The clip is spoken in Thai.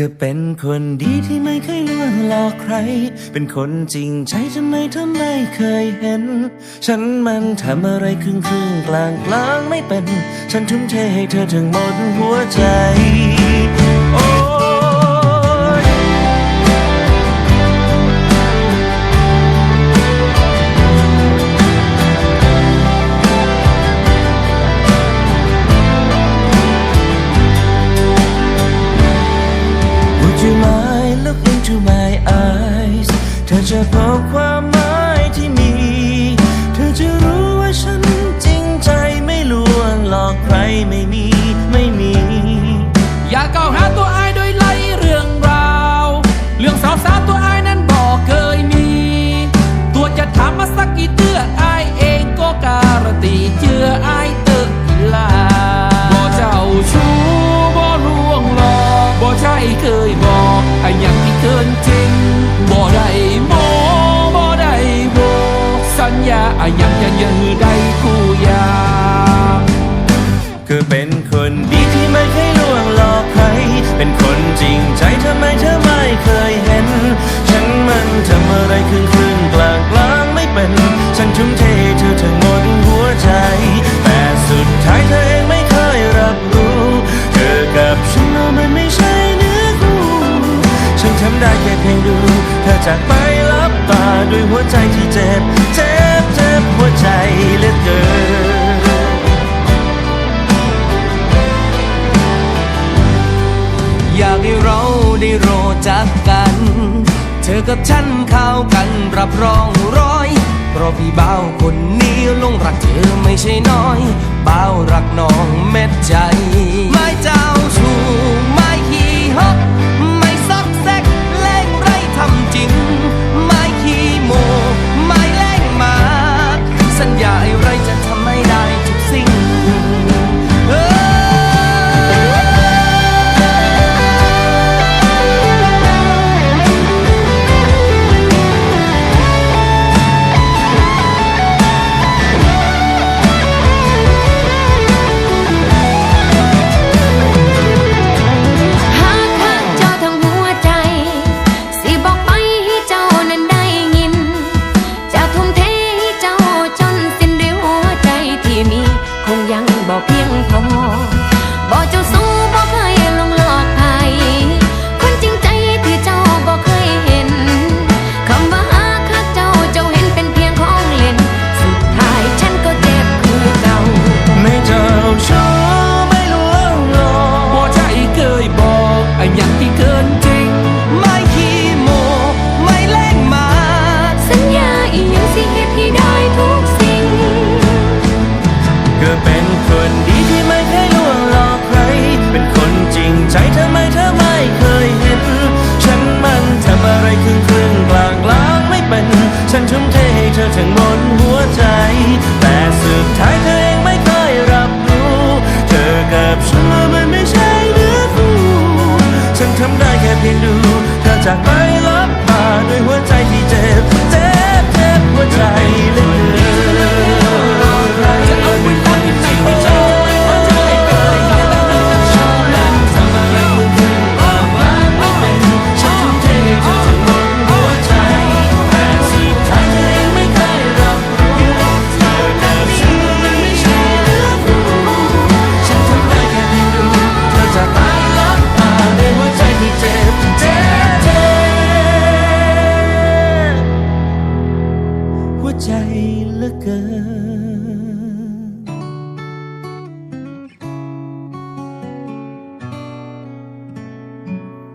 ก็เป็นคนดีที่ไม่เคยลวงหลอกใคร เป็นคนจริงใจทำไมเธอไม่เคยเห็น ฉันมันทำอะไรครึ่งครึ่งกลางกลางไม่เป็น ฉันทุ่มเทให้เธอถึงหมดหัวใจ จะพบความหมายที่มี เธอจะรู้ว่าฉันจริงใจไม่ลวงหลอกใครไม่มี ไม่มี อย่าก้าวหาตัวอายโดยไล่เรื่องราว เรื่องสาวสาวตัวอายนั้นบอกเคยมี ตัวจะถามมาสักกี่เตื้ออายเองก็การันตีเชื่ออายเตอลาบ่เจ้าชู้บ่ลวงหลอกบ่ใช่เคยบอกไอ้อย่างที่เกินจริงบ่ได้าย่างยังยังได้คู่ยาคือเป็นคนดีที่ไม่เคยลวงหลอกใคร เป็นคนจริงใจทำไมเธอไม่เคยเห็น ฉันมันทำอะไรครึ่งครึ่งกลางกลางไม่เป็น ฉันทุ่มเทเธอทั้งหมดหัวใจ แต่สุดท้ายเธอเองไม่เคยรับรู้ เธอกับฉันเรามันไม่ใช่เนื้อคู่ฉันทำได้แค่เพียงดู เธอจากไปลับตาด้วยหัวใจที่เจ็บเจ็บ เจ็บหัวใจเหลือเกิน อยากให้เราได้รู้จักกัน เธอกับฉันเข้ากันรับรองร้อย เพราะพี่เบ่าคนนี้ลงรักเธอไม่ใช่น้อยเบ่ารักน้องเม็ดใจ คนดีที่ไม่เคยลวงหลอกใคร เป็นคนจริงใจทำไมเธอไม่เคยเห็น ฉันมันทำอะไรครึ่งครึ่งกลางกลางไม่เป็น ฉันทุ่มเทให้เธอทั้งหมดหัวใจ แต่สุดท้ายเธอเองไม่เคยรับรู้ เธอกับฉันมันไม่ใช่เนื้อคู่ฉันทำได้แค่เพียงดูเธอจากไป